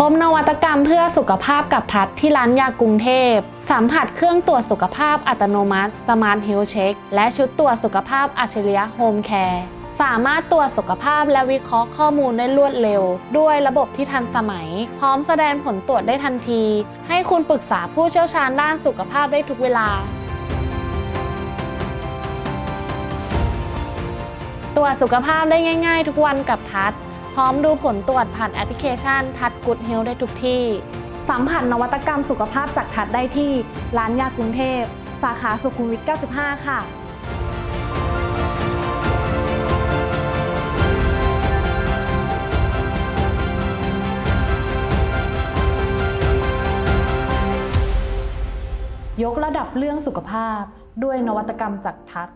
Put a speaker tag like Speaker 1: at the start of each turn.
Speaker 1: พบนวัตกรรมเพื่อสุขภาพกับทัดที่ร้านยากรุงเทพ สัมผัสเครื่องตรวจสุขภาพอัตโนมัติ Smart Health Check และชุดตรวจสุขภาพอัจฉริยะ Home Care สามารถตรวจสุขภาพและวิเคราะห์ข้อมูลได้รวดเร็ว ด้วยระบบที่ทันสมัย พร้อมแสดงผลตรวจได้ทันที ให้คุณปรึกษาผู้เชี่ยวชาญด้านสุขภาพได้ทุกเวลา ตรวจสุขภาพได้ง่าย ๆ ทุกวันกับทัด พร้อมดูผลตรวจผ่านแอปพลิเคชันทัดกูดเฮลได้ทุกที่ สัมผัสนวัตกรรมสุขภาพจากทัดได้ที่ ร้านยากรุงเทพ สาขาสุขุมวิท 95 ค่ะยกระดับเรื่องสุขภาพด้วยนวัตกรรมจากทัช